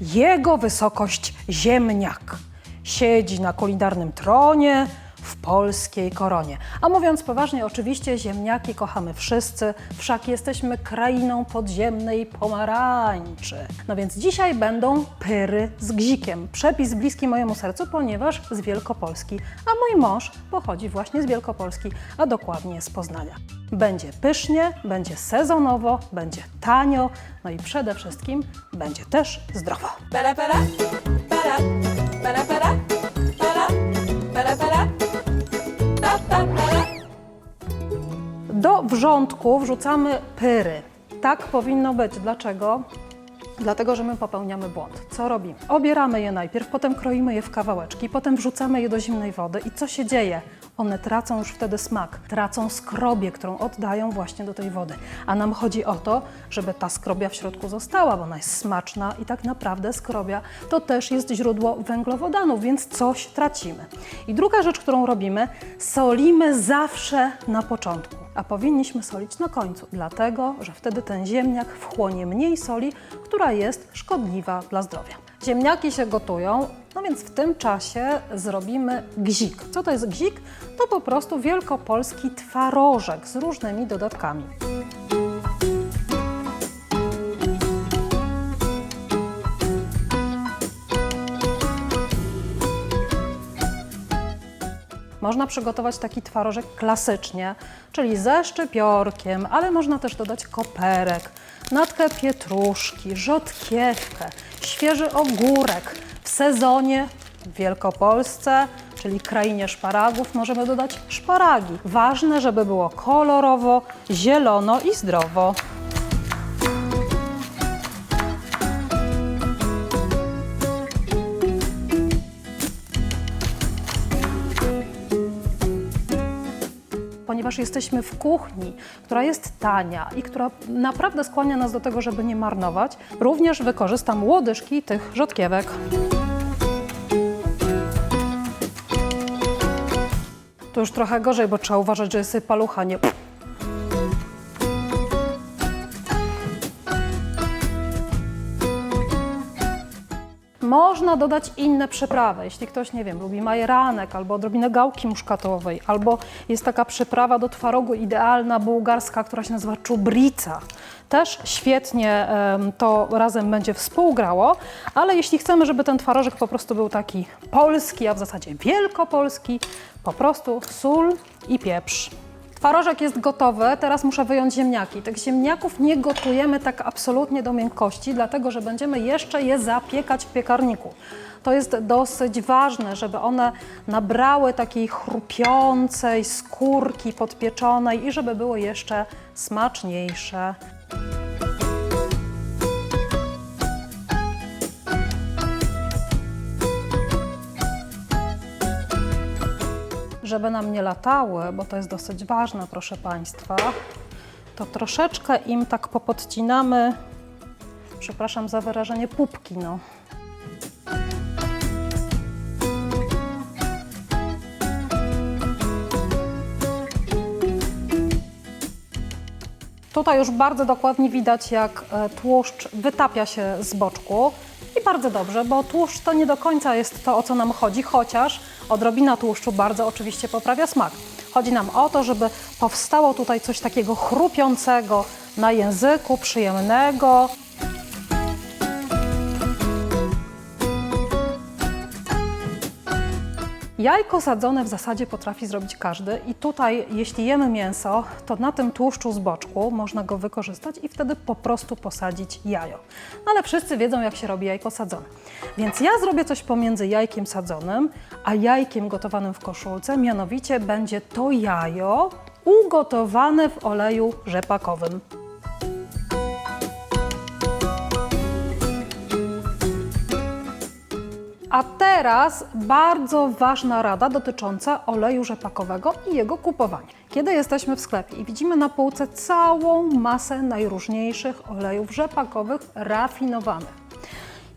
Jego wysokość ziemniak. Siedzi na kulinarnym tronie polskiej koronie. A mówiąc poważnie, oczywiście ziemniaki kochamy wszyscy, wszak jesteśmy krainą podziemnej pomarańczy. No więc dzisiaj będą pyry z gzikiem. Przepis bliski mojemu sercu, ponieważ z Wielkopolski, a mój mąż pochodzi właśnie z Wielkopolski, a dokładnie z Poznania. Będzie pysznie, będzie sezonowo, będzie tanio, no i przede wszystkim będzie też zdrowo. Para para, para, para para, Do wrzątku wrzucamy pyry. Tak powinno być. Dlaczego? Dlatego, że my popełniamy błąd. Co robimy? Obieramy je najpierw, potem kroimy je w kawałeczki, potem wrzucamy je do zimnej wody. I co się dzieje? One tracą już wtedy smak, tracą skrobię, którą oddają właśnie do tej wody. A nam chodzi o to, żeby ta skrobia w środku została, bo ona jest smaczna i tak naprawdę skrobia to też jest źródło węglowodanów, więc coś tracimy. I druga rzecz, którą robimy, solimy zawsze na początku a powinniśmy solić na końcu, dlatego że wtedy ten ziemniak wchłonie mniej soli, która jest szkodliwa dla zdrowia. Ziemniaki się gotują, no więc w tym czasie zrobimy gzik. Co to jest gzik? To po prostu wielkopolski twarożek z różnymi dodatkami. Można przygotować taki twarożek klasycznie, czyli ze szczypiorkiem, ale można też dodać koperek, natkę pietruszki, rzodkiewkę, świeży ogórek. W sezonie w Wielkopolsce, czyli krainie szparagów, możemy dodać szparagi. Ważne, żeby było kolorowo, zielono i zdrowo. Ponieważ jesteśmy w kuchni, która jest tania i która naprawdę skłania nas do tego, żeby nie marnować, również wykorzystam łodyżki tych rzodkiewek. To już trochę gorzej, bo trzeba uważać, że jest palucha, nie... Można dodać inne przyprawy. Jeśli ktoś, nie wiem, lubi majeranek albo odrobinę gałki muszkatowej, albo jest taka przyprawa do twarogu idealna bułgarska, która się nazywa czubrica. Też świetnie to razem będzie współgrało, ale jeśli chcemy, żeby ten twarożek po prostu był taki polski, a w zasadzie wielkopolski, po prostu sól i pieprz. Twarożek jest gotowy, teraz muszę wyjąć ziemniaki. Tych ziemniaków nie gotujemy tak absolutnie do miękkości, dlatego że będziemy jeszcze je zapiekać w piekarniku. To jest dosyć ważne, żeby one nabrały takiej chrupiącej skórki podpieczonej i żeby były jeszcze smaczniejsze. Żeby nam nie latały, bo to jest dosyć ważne, proszę Państwa, to troszeczkę im tak popodcinamy, przepraszam za wyrażenie, pupki, no. Tutaj już bardzo dokładnie widać, jak e, tłuszcz wytapia się z boczku. I bardzo dobrze, bo tłuszcz to nie do końca jest to, o co nam chodzi, chociaż odrobina tłuszczu bardzo oczywiście poprawia smak. Chodzi nam o to, żeby powstało tutaj coś takiego chrupiącego na języku, przyjemnego. Jajko sadzone w zasadzie potrafi zrobić każdy i tutaj jeśli jemy mięso, to na tym tłuszczu z boczku można go wykorzystać i wtedy po prostu posadzić jajo. No ale wszyscy wiedzą jak się robi jajko sadzone. Więc ja zrobię coś pomiędzy jajkiem sadzonym, a jajkiem gotowanym w koszulce, mianowicie będzie to jajo ugotowane w oleju rzepakowym. A teraz bardzo ważna rada dotycząca oleju rzepakowego i jego kupowania. Kiedy jesteśmy w sklepie i widzimy na półce całą masę najróżniejszych olejów rzepakowych rafinowanych.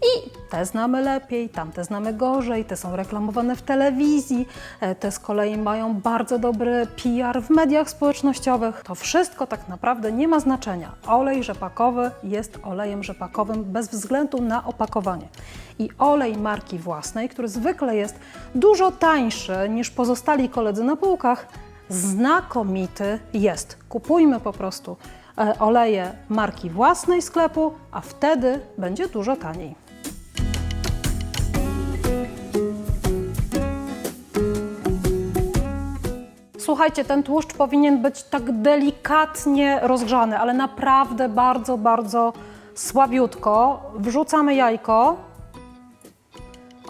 I te znamy lepiej, tamte znamy gorzej, te są reklamowane w telewizji, e, te z kolei mają bardzo dobry PR w mediach społecznościowych. To wszystko tak naprawdę nie ma znaczenia. Olej rzepakowy jest olejem rzepakowym bez względu na opakowanie. I olej marki własnej, który zwykle jest dużo tańszy niż pozostali koledzy na półkach, znakomity jest. Kupujmy po prostu e, oleje marki własnej sklepu, a wtedy będzie dużo taniej. Słuchajcie, ten tłuszcz powinien być tak delikatnie rozgrzany, ale naprawdę bardzo, bardzo słabiutko. Wrzucamy jajko.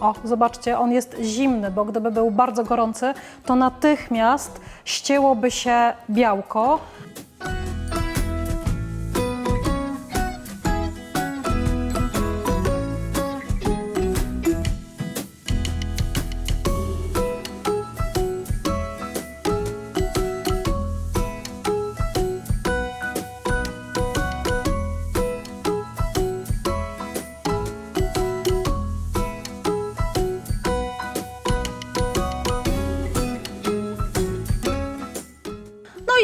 O, zobaczcie, on jest zimny, bo gdyby był bardzo gorący, to natychmiast ścięłoby się białko.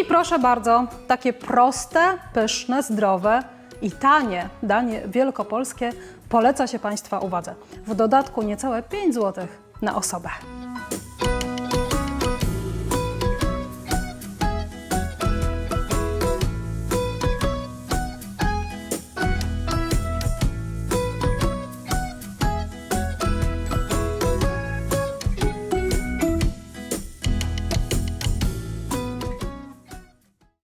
Proszę bardzo, takie proste, pyszne, zdrowe i tanie danie wielkopolskie poleca się Państwa uwadze. W dodatku niecałe 5 zł na osobę.